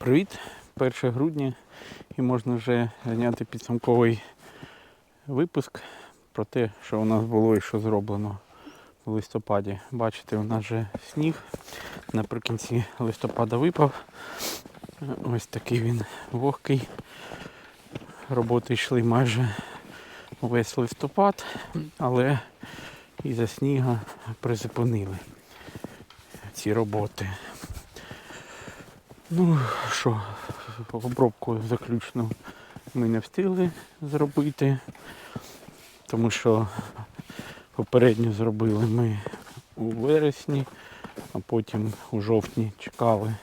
Привіт! 1 грудня і можна вже зняти підсумковий випуск про те, що у нас було і що зроблено в листопаді. Бачите, у нас вже сніг наприкінці листопада випав. Ось такий він вогкий. Роботи йшли майже весь листопад, але із-за сніга призупинили ці роботи. Ну що, обробку заключну ми не встигли зробити, тому що попередньо зробили ми у вересні, а потім у жовтні чекали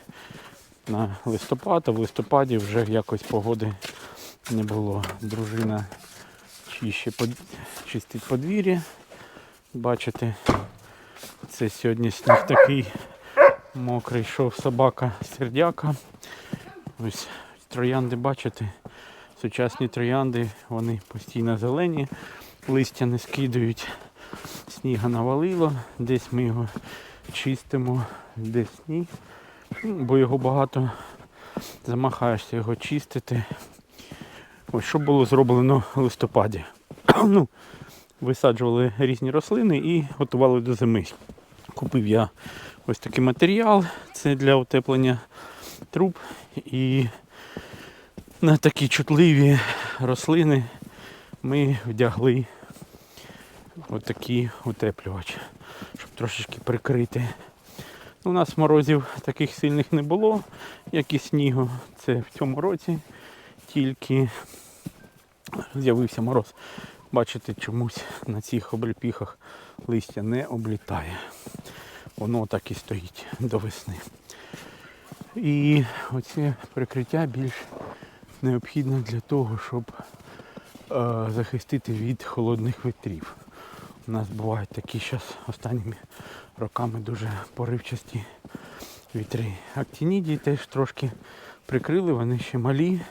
на листопад, а в листопаді вже якось погоди не було. Дружина чистить подвір'я. Бачите, це сьогодні сніг такий мокрий, йшов собака сердяка. Ось троянди, бачите, сучасні троянди, вони постійно зелені, листя не скидують, сніга навалило, десь ми його чистимо, десь ні. Ну, Бо його багато замахаєшся його чистити. Ось що було зроблено в листопаді. ну, висаджували різні рослини і готували до зими. Купив я ось такий матеріал, це для утеплення труб. І на такі чутливі рослини ми вдягли отакий утеплювач, щоб трошечки прикрити. У нас морозів таких сильних не було, як і снігу. Це в цьому році тільки з'явився мороз. Бачите, чомусь на цих обліпіхах листя не облітає. Воно так і стоїть до весни. І оце прикриття більш необхідне для того, щоб е, захистити від холодних вітрів. У нас бувають такі зараз останніми роками дуже поривчасті вітри. Актінідії теж трошки прикрили, вони ще малі.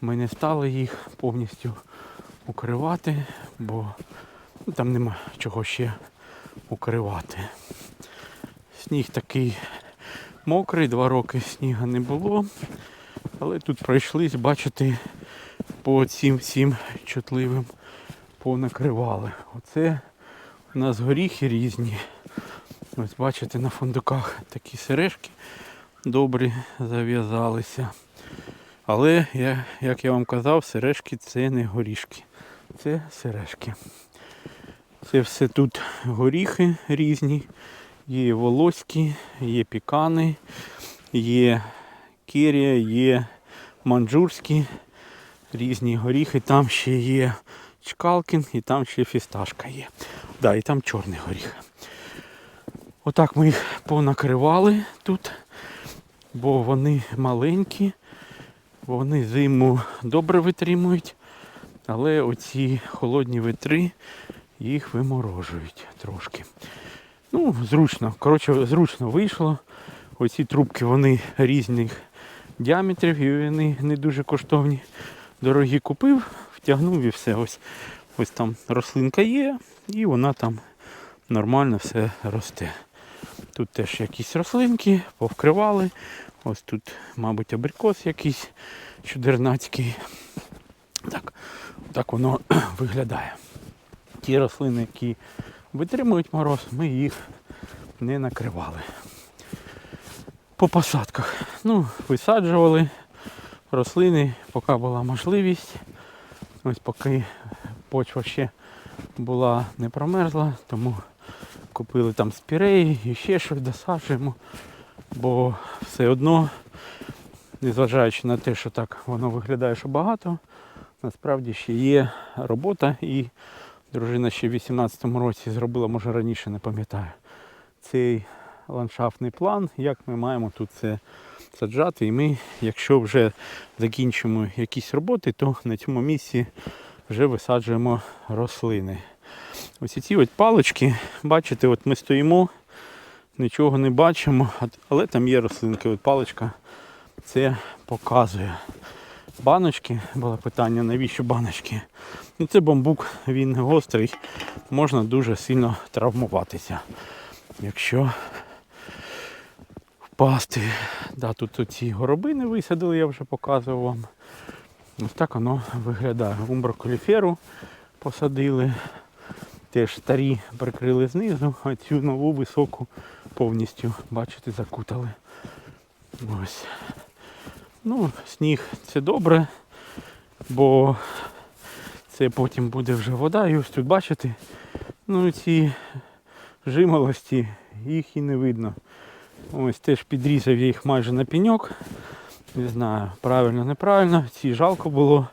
Ми не стали їх повністю укривати, бо ну, там нема чого ще укривати. Сніг такий мокрий, два роки сніга не було. Але тут пройшлись, бачите, по цим всім чутливим понакривали. Оце у нас горіхи різні. Ось бачите, на фундуках такі сережки добрі зав'язалися. Але, я, як я вам казав, сережки це не горішки. Це сережки. Це все тут горіхи різні. Є волоські, є пікани, є кірія, є манджурські, різні горіхи. Там ще є чкалкін і там ще фісташка є. Да, і там чорний горіх. Отак ми їх понакривали тут, бо вони маленькі, вони зиму добре витримують, але оці холодні вітри їх виморожують трошки. Ну, зручно. Коротше, зручно вийшло. Оці трубки вони різних діаметрів і вони не дуже коштовні. Дорогі купив, втягнув і все. Ось, ось там рослинка є, і вона там нормально все росте. Тут теж якісь рослинки, повкривали. Ось тут, мабуть, абрикос якийсь чудернацький. Так, так воно виглядає. Ті рослини, які витримують мороз, ми їх не накривали. По посадках. Ну, висаджували рослини, поки була можливість. Ось поки почва ще була не промерзла, тому купили там спіреї і ще щось досаджуємо. Бо все одно, незважаючи на те, що так воно виглядає, що багато, насправді ще є робота і дружина ще в 18-му році зробила, може раніше не пам'ятаю, цей ландшафтний план, як ми маємо тут це саджати. І ми, якщо вже закінчимо якісь роботи, то на цьому місці вже висаджуємо рослини. Ось ці от палички, бачите, от ми стоїмо, нічого не бачимо, але там є рослинки. От паличка це показує. Баночки, було питання, навіщо баночки? Ну, це бамбук, він гострий, можна дуже сильно травмуватися, якщо пасти. Да, тут ці горобини висадили, я вже показував вам. Ось так воно виглядає. Умброколіферу посадили. Теж старі прикрили знизу, а цю нову високу повністю, бачите, закутали. Ось. Ну, сніг це добре, бо це потім буде вже вода. І ось тут бачите, ну ці жимолості, їх і не видно. Ось теж підрізав я їх майже на пеньок. Не знаю, правильно, неправильно. Ці жалко було.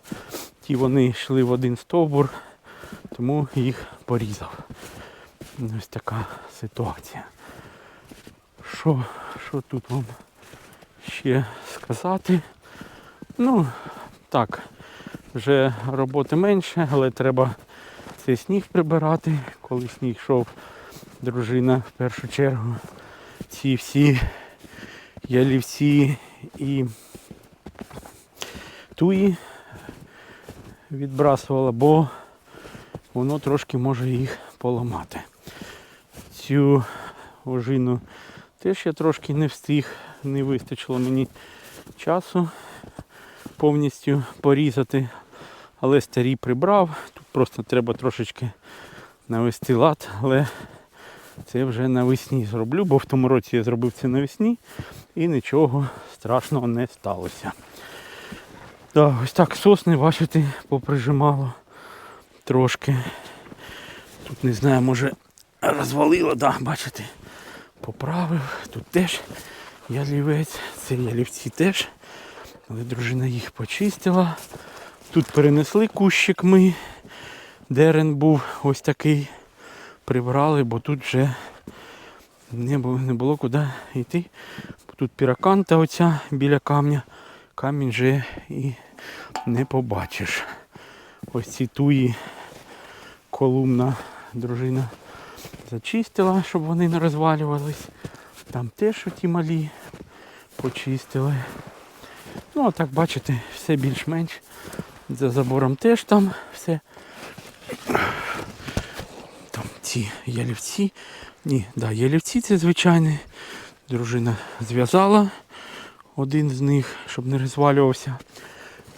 Ті вони йшли в один стовбур, тому їх порізав. Ось така ситуація. Що, що тут вам ще сказати? Ну, так, вже роботи менше, але треба цей сніг прибирати. Коли сніг йшов, дружина в першу чергу. Ці всі ялівці і туї відбрасувала, бо воно трошки може їх поламати. Цю ожину теж я трошки не встиг, не вистачило мені часу повністю порізати, але старі прибрав. Тут просто треба трошечки навести лад, але це вже навесні зроблю, бо в тому році я зробив це навесні і нічого страшного не сталося. Так, ось так сосни, бачите, поприжимало трошки. Тут не знаю, може розвалило, да, бачите, поправив. Тут теж ялівець, це ялівці теж. Але дружина їх почистила. Тут перенесли кущик ми. Дерен був ось такий. Прибрали, бо тут вже не було, не було куди йти. Тут піраканта оця біля камня. Камінь вже і не побачиш. Ось ці туї колумна дружина зачистила, щоб вони не розвалювались. Там теж оті малі почистили. Ну, а так бачите, все більш-менш. За забором теж там все. Там ці ялівці. Ні, да, ялівці це звичайні. Дружина зв'язала один з них, щоб не розвалювався.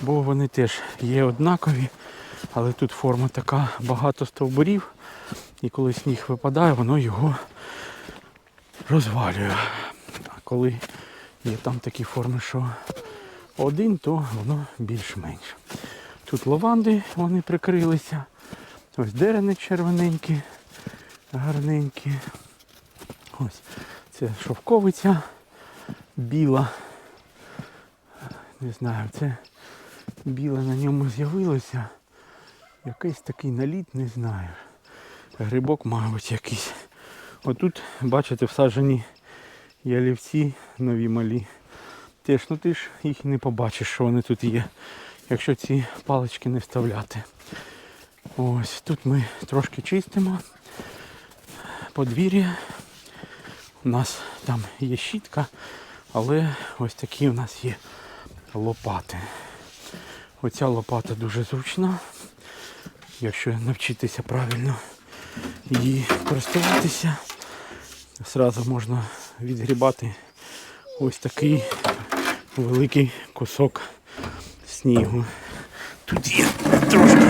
Бо вони теж є однакові. Але тут форма така багато стовбурів. І коли сніг випадає, воно його розвалює. А коли є там такі форми, що один, то воно більш-менш. Тут лаванди вони прикрилися. Ось дерени червоненькі, гарненькі. Ось це шовковиця біла. Не знаю, це біле на ньому з'явилося. Якийсь такий наліт, не знаю. Грибок, мабуть, якийсь. Отут, бачите, всаджені ялівці нові малі. Теж, ну ти ж їх не побачиш, що вони тут є, якщо ці палички не вставляти. Ось тут ми трошки чистимо подвір'я. У нас там є щітка, але ось такі у нас є лопати. Оця лопата дуже зручна. Якщо навчитися правильно її користуватися, зразу можна відгрібати ось такий великий кусок снігу. Тут є трошки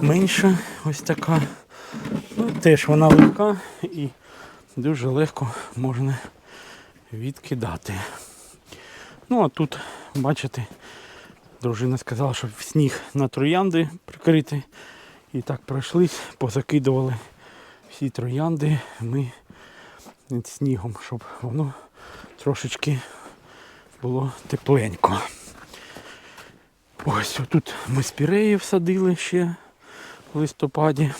менша ось така. Ну, теж вона легка і дуже легко можна відкидати. Ну а тут, бачите, дружина сказала, що сніг на троянди прикрити. І так пройшлись, позакидували всі троянди ми снігом, щоб воно трошечки було тепленько. Ось тут ми спіреї всадили ще в листопаді.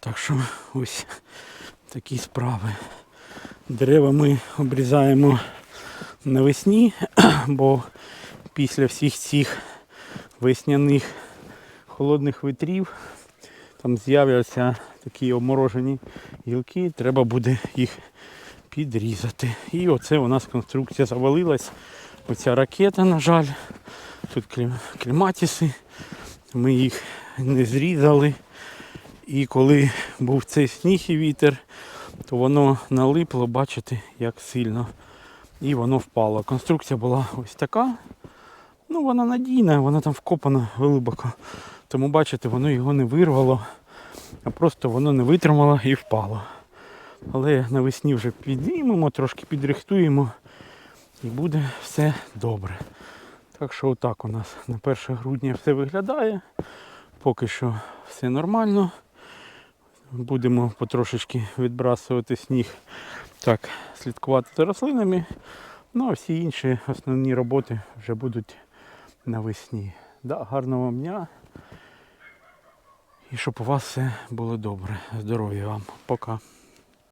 Так що ось такі справи. Дерева ми обрізаємо навесні, бо після всіх цих весняних холодних вітрів там з'являться такі обморожені гілки, треба буде їх підрізати. І оце у нас конструкція завалилась. Оця ракета, на жаль. Тут кліматіси. Ми їх не зрізали. І коли був цей сніг і вітер, то воно налипло, бачите, як сильно. І воно впало. Конструкція була ось така. Ну, вона надійна, вона там вкопана глибоко. Тому бачите, воно його не вирвало, а просто воно не витримало і впало. Але навесні вже піднімемо, трошки підрихтуємо і буде все добре. Так що отак у нас на 1 грудня все виглядає. Поки що все нормально. Будемо потрошечки відбрасувати сніг, так, слідкувати за рослинами. Ну а всі інші основні роботи вже будуть навесні. Да, гарного вам дня. І щоб у вас все було добре. Здоров'я вам. Пока.